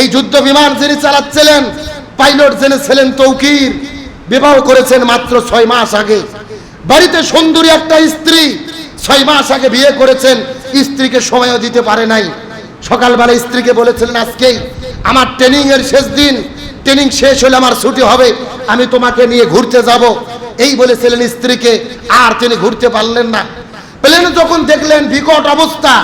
এই যুদ্ধ বিমান যিনি চালাচ্ছিলেন, পাইলট যিনি ছিলেন তৌকির, বিবাহ করেছেন মাত্র ছয় মাস আগে। বাড়িতে সুন্দরী একটা স্ত্রী ছয় মাস আগে বিয়ে করেছেন, স্ত্রীকে সময়ও দিতে পারে নাই। সকালবেলা স্ত্রীকে বলেছিলেন, আজকেই আমার ট্রেনিং এর শেষ দিন, ট্রেনিং শেষ হলে আমার ছুটি হবে, আমি তোমাকে নিয়ে ঘুরতে যাব। এই বলেছিলেন স্ত্রীকে, আর তিনি ঘুরতে পারলেন না। প্লেনে যখন দেখলেন বিকট অবস্থা,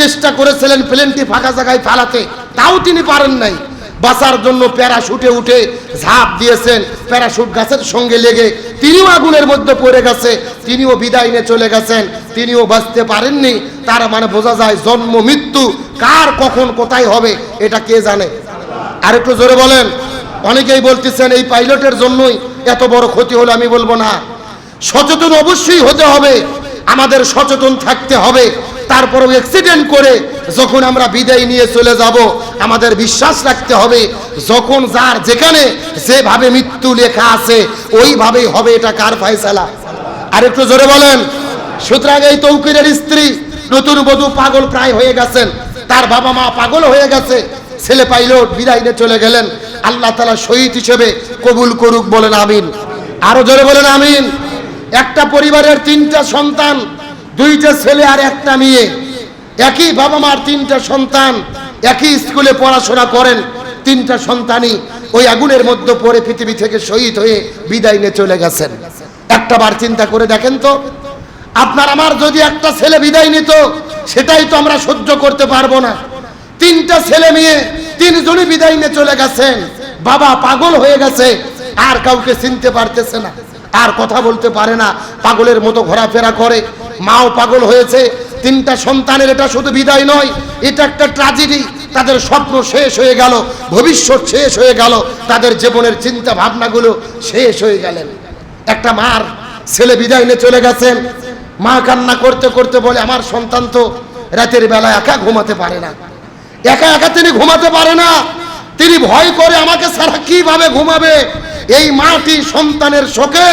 চেষ্টা করেছিলেন প্লেনটি ফাঁকা জায়গায় ফালাতে। তাও তিনি পারেন নাই। বাঁচার জন্য প্যারাশুটে উঠে ঝাঁপ দিয়েছেন। প্যারাশুট গাছের সঙ্গে লেগে তিনিও আগুনের মধ্যে পড়ে গেছে, তিনিও বিদায় নিয়ে চলে গেছেন, তিনিও বাঁচতে পারেননি। তার মানে বোঝা যায় জন্ম, মৃত্যু কার, কখন, কোথায় হবে, এটা কে জানে? আর একটু জোরে বলেন। অনেকেই বলতেছেন, এই পাইলটের জন্যই এত বড় ক্ষতি হলো, আমি বলব না। সচেতন অবশ্যই হতে হবে। আমাদের সচেতন থাকতে হবে। তারপরেও অ্যাক্সিডেন্ট করে যখন আমরা বিদায় নিয়ে চলে যাব, আমাদের বিশ্বাস রাখতে হবে, যখন যার যেখানে যেভাবে মৃত্যু লেখা আছে, ওইভাবেই হবে এটা কার ফায়সালা? আর একটু জোরে বলেন। সুতরাং এই তৌকিরের স্ত্রী নতুন বধূ পাগল প্রায় হয়ে গেছেন, তার বাবা মা পাগল হয়ে গেছে, ছেলে পাইলট বিদায় নিয়ে চলে গেলেন। আল্লাহ তালা শহীদ হিসেবে কবুল করুক বলেন, আমিন। আরও জোরে বলেন, আমিন। একটা পরিবারের তিনটা সন্তান দুইটা ছেলে আর একটা মেয়ে। একই বাবা মার তিনটা সন্তান, একই স্কুলে পড়াশোনা করেন, তিনটা সন্তানই ওই আগুনের মধ্যে পড়ে পৃথিবী থেকে শহীদ হয়ে বিদায় নিয়ে চলে গেছেন। একটা বার চিন্তা করে দেখেন তো, আপনার আমার যদি একটা ছেলে বিদায় নিত, সেটাই তো আমরা সহ্য করতে পারব না। তিনটা ছেলে মেয়ে, তিনজনই বিদায় নিয়ে চলে গেছেন। বাবা পাগল হয়ে গেছে, আর কাউকে চিনতে পারতেছে না, আর কথা বলতে পারে না, পাগলের মতো ঘোরাফেরা করে। মাও পাগল হয়েছে, তিনটা সন্তানের এটা শুধু বিদায় নয়, এটা একটা ট্রাজেডি তাদের স্বপ্ন শেষ হয়ে গেল, ভবিষ্যৎ শেষ হয়ে গেল, তাদের জীবনের চিন্তা ভাবনাগুলো শেষ হয়ে গেলেন। একটা মার ছেলে বিদায় নিয়ে চলে গেছেন, মা কান্না করতে করতে বলে, আমার সন্তান তো রাতের বেলা একা ঘুমাতে পারে না। একা একা তিনি ঘুমাতে পারে না। তিনি ভয় করে, আমাকে সারা কীভাবে ঘুমাবে? এই মাটি সন্তানের শোকে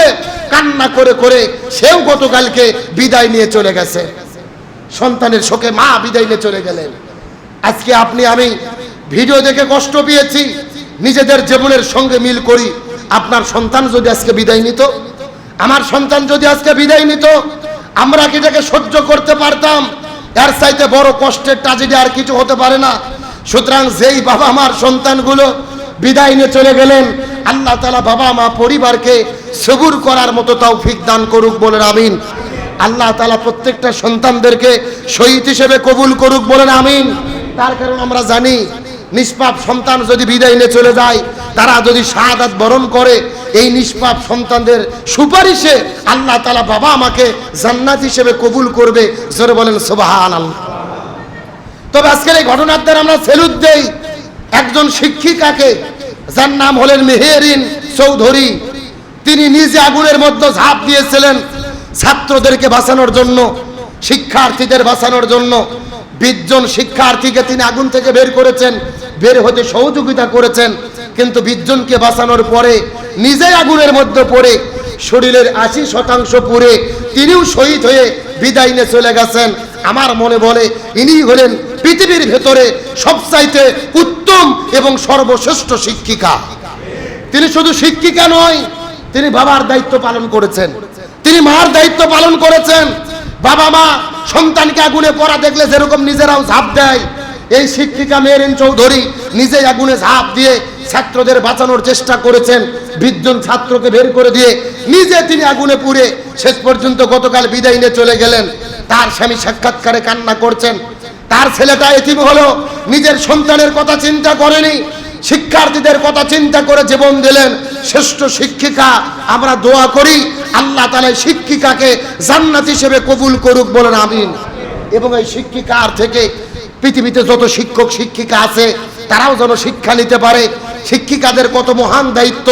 কান্না করে করে সেও গতকালকে বিদায় নিয়ে চলে গেছে। সন্তানের শোকে মা বিদায় নিয়ে চলে গেলেন। আজকে আপনি, আমি ভিডিও দেখে কষ্ট পেয়েছি। নিজেদের জীবনের সঙ্গে মিল করি। আপনার সন্তান যদি আজকে বিদায় নিত, আমার সন্তান যদি আজকে বিদায় নিত, আমরা কি এটাকে সহ্য করতে পারতাম? এর চাইতে বড় কষ্টের ট্রাজেডি আর কিছু হতে পারে না। সুতরাং যেই বাবা মার সন্তানগুলো বিদায় নিয়ে চলে গেলেন, আল্লাহ তালা বাবা মা পরিবারকে সবুর করার মতো তৌফিক দান করুক বলেন, আমিন। আল্লাহ তালা প্রত্যেকটা সন্তানদেরকে শহীদ হিসেবে কবুল করুক বলেন, আমিন। তার কারণ আমরা জানি, নিষ্পাপ সন্তান যদি বিদায় নিয়ে চলে যায়, তারা যদি শাহাদাত বরণ করে, এই নিষ্পাপ সন্তানদের সুপারিশে আল্লাহ তালা বাবা আমাকে জান্নাত হিসেবে কবুল করবে, জোরে বলেন সোবাহান আল্লাহ তবে আজকের এই ঘটনার দ্বারা আমরা সেলুট দেই, একজন শিক্ষিকাকে, যার নাম হলেন মেহেরিন চৌধুরী। তিনি নিজে আগুনের মধ্যে ঝাঁপ দিয়েছিলেন ছাত্রদেরকে বাঁচানোর জন্য, শিক্ষার্থীদের বাঁচানোর জন্য। বিশজন শিক্ষার্থীকে তিনি আগুন থেকে বের করেছেন, বের হতে সহযোগিতা করেছেন। কিন্তু বিশজনকে বাঁচানোর পরে, নিজেই আগুনের মধ্যে পড়ে, শরীরের আশি শতাংশ পুড়ে তিনিও শহীদ হয়ে বিদায় নিয়ে চলে গেছেন। আমার মনে বলে, ইনি হলেন পৃথিবীর ভেতরে সবচাইতে উত্তম এবং সর্বশ্রেষ্ঠ শিক্ষিকা। তিনি শুধু শিক্ষিকা নয় তিনি বাবার দায়িত্ব পালন করেছেন। তিনি মার দায়িত্ব পালন করেছেন। বাবা মা সন্তানকে আগুনে পড়া দেখলে যেরকম নিজেরাও ঝাঁপ দেয়। এই শিক্ষিকা মেরিন চৌধুরী নিজেই আগুনে ঝাঁপ দিয়ে ছাত্রদের বাঁচানোর চেষ্টা করেছেন। বিশজন ছাত্রকে বের করে দিয়ে নিজে তিনি আগুনে পুড়ে শেষ পর্যন্ত গতকাল বিদায় নিয়ে চলে গেলেন। তার স্বামী সাক্ষাৎকারে কান্না করছেন। তার ছেলেটা এতিম হলো, নিজের সন্তানের কথা চিন্তা করেনি। শিক্ষার্থীদের কথা চিন্তা করে জীবন দিলেন। শ্রেষ্ঠ শিক্ষিকা, আমরা দোয়া করি, আল্লাহ তালা শিক্ষিকাকে জান্নাত হিসেবে কবুল করুক বলেন, আমিন। এবং এই শিক্ষিকার থেকে পৃথিবীতে যত শিক্ষক, শিক্ষিকা আছে, তারাও যেন শিক্ষা নিতে পারে। শিক্ষিকাদের কত মহান দায়িত্ব।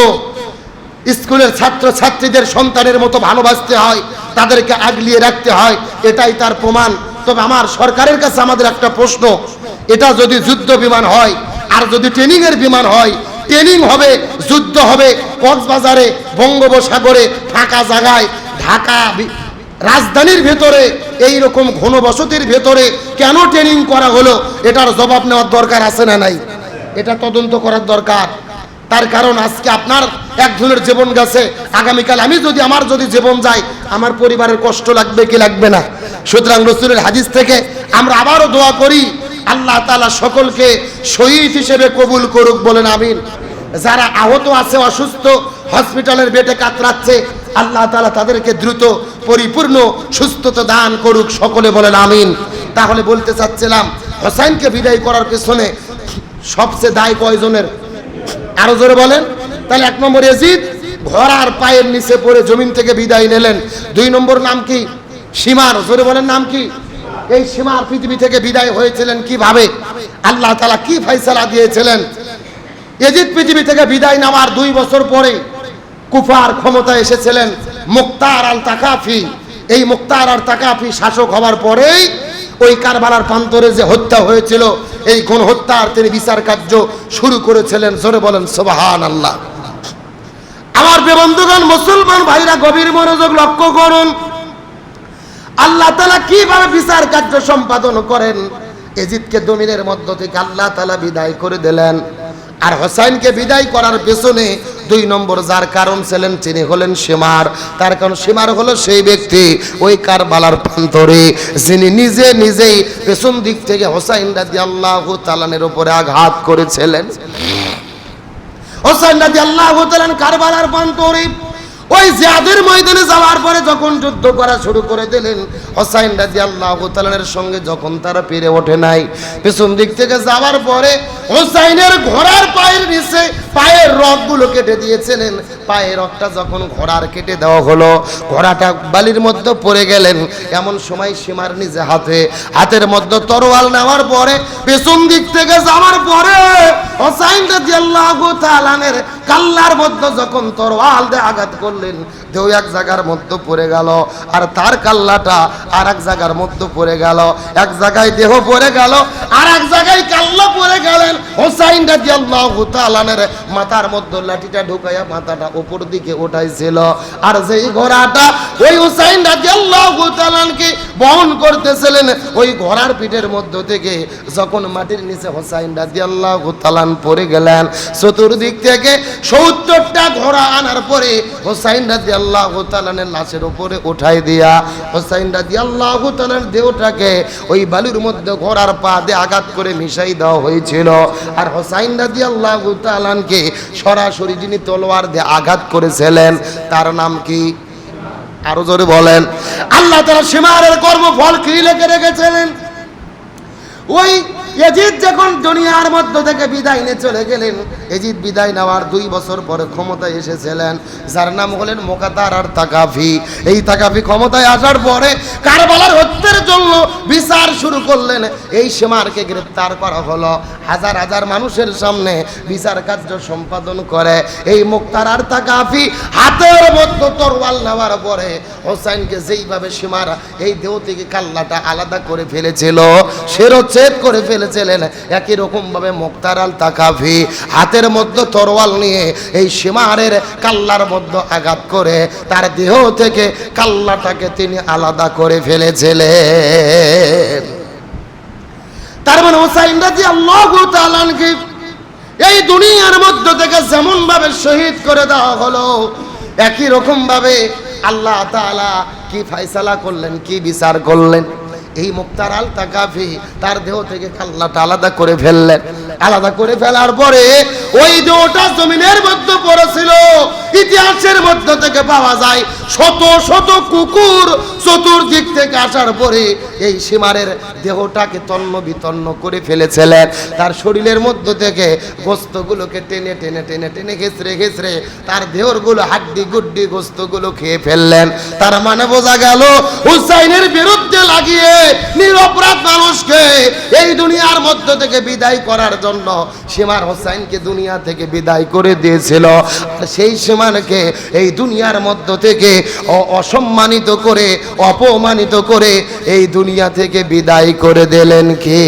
স্কুলের ছাত্র ছাত্রীদের সন্তানের মতো ভালোবাসতে হয়, তাদেরকে আগলিয়ে রাখতে হয়, এটাই তার প্রমাণ। তবে আমার সরকারের কাছে আমাদের একটা প্রশ্ন, এটা যদি যুদ্ধ বিমান হয়, আর যদি ট্রেনিং এর বিমান হয় ট্রেনিং হবে, যুদ্ধ হবে, কক্সবাজারে, বঙ্গোপসাগরে, ফাঁকা জায়গায়, ঢাকা রাজধানীর ভেতরে এই রকম ঘনবসতির ভেতরে কেন ট্রেনিং করা হলো? এটার জবাব নেওয়ার দরকার আছে না নাই? এটা তদন্ত করার দরকার। তার কারণ আজকে আপনার একজনের জীবন গেছে। আগামীকাল আমি যদি, আমার যদি জীবন যায়, আমার পরিবারের কষ্ট লাগবে কি লাগবে না? সুতরাং রসুলের হাদিস থেকে আমরা আবারও দোয়া করি আল্লাহ তালা সকলকে শহীদ হিসেবে কবুল করুক বলেন আমিন। যারা আহত আছে, অসুস্থ, হসপিটালের বেটে কাতরাচ্ছে, আল্লাহ তালা তাদেরকে দ্রুত পরিপূর্ণ সুস্থতা দান করুক সকলে বলেন আমিন। তাহলে বলতে চাচ্ছিলাম, হোসাইনকে বিদায় করার পেছনে সবচেয়ে দায় কয়জনের? আরও জোরে বলেন। তাহলে এক নম্বর এজিদ, ঘোড়ার পায়ের নিচে পড়ে জমিন থেকে বিদায় নিলেন। দুই নম্বর নাম কি? সীমার, জোরে বলেন নাম কি? এই সীমার পৃথিবী থেকে বিদায় হয়েছিলেন কীভাবে? আল্লাহ তালা কি ফয়সালা দিয়েছিলেন? এজিদ পৃথিবী থেকে বিদায় নেওয়ার দুই বছর পরে কুফার ক্ষমতা এসেছিলেন মুক্তার আল তাকাফি এই মুক্তার আর তাকাফি শাসক হওয়ার পরেই ওই কারবালার প্রান্তরে যে হত্যা হয়েছিল, এই গণহত্যার তিনি বিচার কার্য শুরু করেছিলেন। জোরে বলেন সোবাহান আল্লাহ আমার বন্ধুগণ, মুসলমান ভাইরা গভীর মনোযোগ লক্ষ্য করুন। আল্লাহ তালা কীভাবে বিচার কার্য সম্পাদন করেন? এজিদকে দমিনের মধ্য থেকে আল্লাহ তালা বিদায় করে দিলেন। আর হোসাইনকে বিদায় করার পেছনে দুই নম্বর যার কারণ ছিলেন, তিনি হলেন সীমার। তার কারণ সীমার হলো সেই ব্যক্তি, ওই কারবালার প্রান্তরে, যিনি নিজে নিজেই পেছন দিক থেকে হোসাইন রাজি আল্লাহ তালানের উপরে আঘাত করেছিলেন। হোসাইন রাজি আল্লাহ তালান কারবালার প্রান্তরে ওই জিয়াদের ময়দানে যাওয়ার পরে যখন যুদ্ধ করা শুরু করে দিলেন, হোসাইন রাজি আল্লাহ তালানের সঙ্গে যখন তারা পেরে ওঠে নাই, পেছন দিক থেকে যাওয়ার পরে হোসাইনের ঘোড়ার পায়ের নিচে পায়ের রগগুলো কেটে দিয়েছিলেন। পায়ের রগটা যখন ঘোড়ার কেটে দেওয়া হলো, ঘোড়াটা বালির মধ্যে পড়ে গেলেন। এমন সময় সীমার নিজে হাতে, হাতের মধ্যে তরোয়াল নেওয়ার পরে, পেছন দিক থেকে যাওয়ার পরে, হোসাইন তালানের কাল্লার মধ্যে যখন তরোয়াল দিয়ে আঘাত করলেন দেও এক জায়গার মধ্যে পড়ে গেল। আর তার কাল্লাটা আর এক জায়গার মধ্যে পড়ে গেল। এক জায়গায় দেহ পড়ে গেল আর এক জায়গায় কাল্লা পড়ে গেলেন। হোসাইন রাজি আল্লাহ তালানের মাথার মধ্যে লাঠিটা ঢুকাইয়া মাথাটা উপর দিকে উঠাইছিল। আর যেই ঘোড়াটা ওই হুসাইন রাজি আল্লাহ তালানকে বহন করতেছিলেন, ওই ঘোড়ার পিঠের মধ্য থেকে যখন মাটির নিচে হোসাইন রাজি আল্লাহ তালান পড়ে গেলেন, চতুর্দিক থেকে সত্তরটা ঘোড়া আনার পরে হোসাইন রাজি আল্লাহ তালানের লাশের উপরে উঠাই দিয়া হোসাইন রাজি আল্লাহ দেহটাকে ওই মধ্যে ঘোড়ার পা দিয়ে আঘাত করে মিশাই দেওয়া হয়েছিল। আর হোসাইন রাজি আল্লাহ তালানকে সরাসরি যিনি তলোয়ার দিয়ে আঘাত করেছিলেন, তার নাম কি? আরও জোরে বলেন। আল্লাহ তারা সীমারের কর্মফল কি লেখে রেখেছিলেন। ওই যখন দুনিয়ার মধ্য থেকে বিদায় নিয়ে চলে গেলেন এজিদ বিদায় নেওয়ার দুই বছর পরে ক্ষমতায় এসেছিলেন, যার নাম হলেন মোকাতার আর তাকাফি। এই তাকাফি ক্ষমতায় আসার পরে কারবালার হত্যার জন্য বিচার শুরু করলেন। এই সীমারকে গ্রেপ্তার করা হলো। হাজার হাজার মানুষের সামনে বিচার কার্য সম্পাদন করে। এই মুক্তার আর তাকাফি হাতের মধ্যে তরওয়াল নেওয়ার পরে হোসাইনকে যেইভাবে সীমার এই দেহ থেকে কাল্লাটা আলাদা করে ফেলেছিল সেরোচ্ছেদ করে ফেলেছিলেন। একই রকম ভাবে মুক্তার আল তাকাফি হাতের মধ্যে তরোয়াল নিয়ে এই সীমারের কাল্লার মধ্যে আঘাত করে, তার দেহ থেকে কাল্লাটাকে তিনি আলাদা করে ফেলেছিলেন। তার মানে হোসাইন রাজি আল্লাহ এই দুনিয়ার মধ্য থেকে যেমন ভাবে শহীদ করে দেওয়া হলো, একই রকম ভাবে আল্লাহ তাআলা কি ফাইসালা করলেন, কি বিচার করলেন? এই মুক্তার আল তাকাফি তার দেহ থেকে কাল্লাটা আলাদা করে ফেললেন। আলাদা করে ফেলার পরে ওই দেহটা জমিনের মধ্যে পড়েছিল, ইতিহাসের মধ্য থেকে পাওয়া যায় শত শত কুকুর চতুর্দিক থেকে আসার পরে এই সীমারের দেহটাকে তন্ন বিতন্ন করে ফেলেছিলেন। তার শরীরের মধ্য থেকে গোস্তগুলোকে টেনে টেনে টেনে টেনে ঘেসরে ঘেসরে তার দেহরগুলো হাড্ডি গুড্ডি গোস্তগুলো খেয়ে ফেললেন। তার মানে বোঝা গেল, হুসাইনের বিরুদ্ধে লাগিয়ে নিরপরাধ মানুষকে এই দুনিয়ার মধ্য থেকে বিদায় করার জন্য সীমার হোসাইনকে দুনিয়া থেকে বিদায় করে দিয়েছিল। আর সেই সীমানকে এই দুনিয়ার মধ্য থেকে অসম্মানিত করে, অপমানিত করে এই দুনিয়া থেকে বিদায় করে দিলেন কে?